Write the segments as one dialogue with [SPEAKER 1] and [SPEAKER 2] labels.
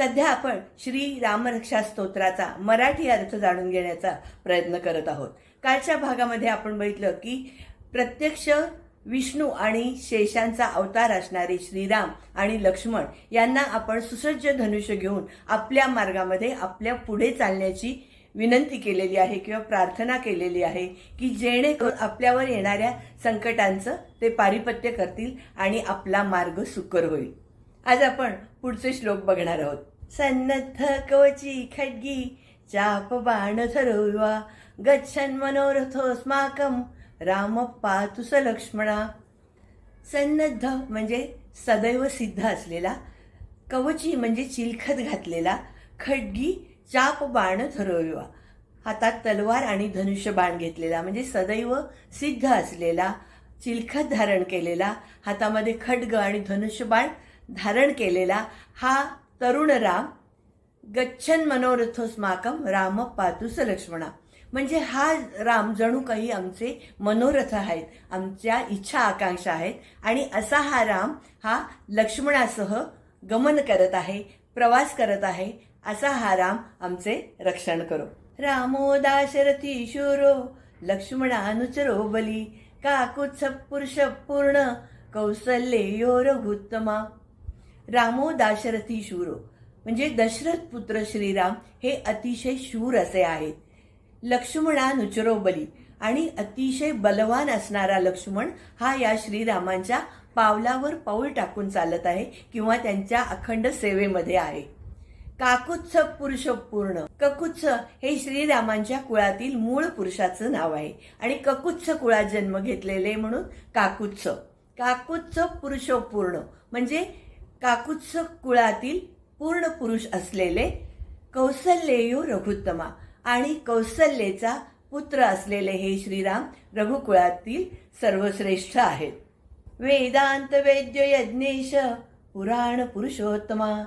[SPEAKER 1] सध्या आपण श्री रामरक्षा स्तोत्राचा मराठी अर्थ जाणून घेण्याचा प्रयत्न करत आहोत. कालच्या भागामध्ये आपण बघितलं की प्रत्यक्ष विष्णू आणि शेषांचा अवतार असणारे श्रीराम आणि लक्ष्मण यांना आपण सुसज्ज धनुष्य घेऊन आपल्या मार्गामध्ये आपल्या पुढे चालण्याची विनंती केलेली आहे किंवा प्रार्थना केलेली आहे की जेणेकरून आपल्यावर येणाऱ्या संकटांचं ते पारिपत्य करतील आणि आपला मार्ग सुकर होईल. आज आपण पुढचे श्लोक बघणार आहोत. सन्नद्ध कवची खड्गी चाप बाण धरुवा गच्छन मनोरथोस्माकम राम स लक्ष्मणा सन्नद्ध म्हणजे सदैव सिद्ध असलेला कवची म्हणजे चिलखत घातलेला खड्गी चाप बाण धरोवा हातात तलवार आणि धनुष्य बाण घेतलेला म्हणजे सदैव सिद्ध असलेला चिलखत धारण केलेला हातामध्ये खड्ग आणि धनुष्य बाण धारण केलेला हा तरुण राम गच्छन मनोरथोस्माकम राम पातुस लक्ष्मणा म्हणजे हा राम जणू काही आमचे मनोरथ आहेत आमच्या इच्छा आकांक्षा आहेत. आणि असा हा राम हा लक्ष्मणासह गमन करत आहे प्रवास करत आहे असा हा राम आमचे रक्षण करो. रामो दाशरथी शूरो लक्ष्मणानुचरो बली. काकुत्स पुरुष पूर्ण कौसल्यो रघुत्तमा. रामो दाशरथी शूरो. म्हणजे दशरथ पुत्र श्रीराम हे अतिशय शूर असे आहेत. लक्ष्मणा नुचरो बली आणि अतिशय बलवान असणारा लक्ष्मण हा या श्रीरामांच्या पावलावर पाऊल टाकून चालत आहे किंवा त्यांच्या अखंड सेवेमध्ये आहे. काकुत्स पुरुष पूर्ण. ककुत्स हे श्रीरामांच्या कुळातील मूळ पुरुषाचं नाव आहे आणि ककुत्स कुळात जन्म घेतलेले म्हणून काकुत्स. काकुत्स पुरुषोपूर्ण म्हणजे काकुत्स कुळातील पूर्ण पुरुष असलेले कौसल्येयू रघुत्तमा आणि कौसल्येचा पुत्र असलेले हे श्रीराम रघुकुळातील सर्वश्रेष्ठ आहेत. वेदांत वेद्य यज्ञेश पुराण पुरुषोत्तमा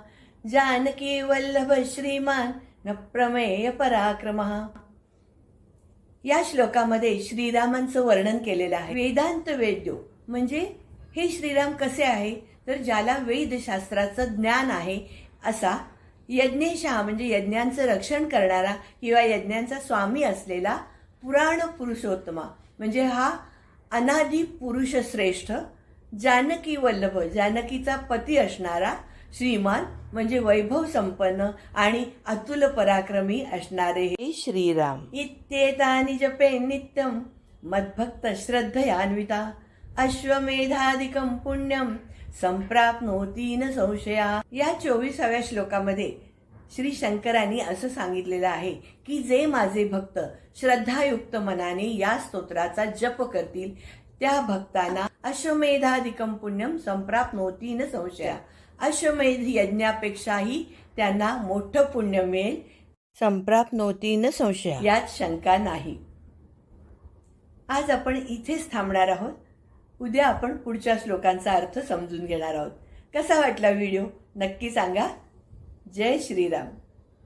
[SPEAKER 1] जानकी वल्लभ श्रीमान न प्रमेय पराक्रम. या श्लोकामध्ये श्रीरामांचं वर्णन केलेलं आहे. वेदांत वेद्यो म्हणजे हे श्रीराम कसे आहे? तर ज्याला वेदशास्त्राचं ज्ञान आहे असा यज्ञेशा म्हणजे यज्ञांचं रक्षण करणारा किंवा यज्ञांचा स्वामी असलेला पुराण पुरुषोत्तमा म्हणजे हा अनादी पुरुष श्रेष्ठ जानकी वल्लभ जानकीचा पती असणारा श्रीमान म्हणजे वैभव संपन्न आणि अतुल पराक्रमी असणारे हे श्रीराम. इत्येतानि जपे नित्यम मद्भक्त श्रद्धयान्विता अश्वमेधाधिकम पुण्यम संप्राप्नोती न संशया. या चोवीसाव्या श्लोकामध्ये श्री शंकरांनी असं सांगितलेलं आहे की जे माझे भक्त श्रद्धायुक्त मनाने या स्तोत्राचा जप करतील त्या भक्तांना अश्वमेधाधिकम पुण्यम संप्राप्नोती न संशया. अश्वमेध यज्ञापेक्षाही त्यांना मोठं पुण्य मिळेल संप्राप्नोती न संशया. यात शंका नाही. आज आपण इथेच थांबणार आहोत. उद्या आपण पुढच्या श्लोकांचा अर्थ समजून घेणार आहोत. कसा वाटला व्हिडिओ? नक्की सांगा. जय श्रीराम.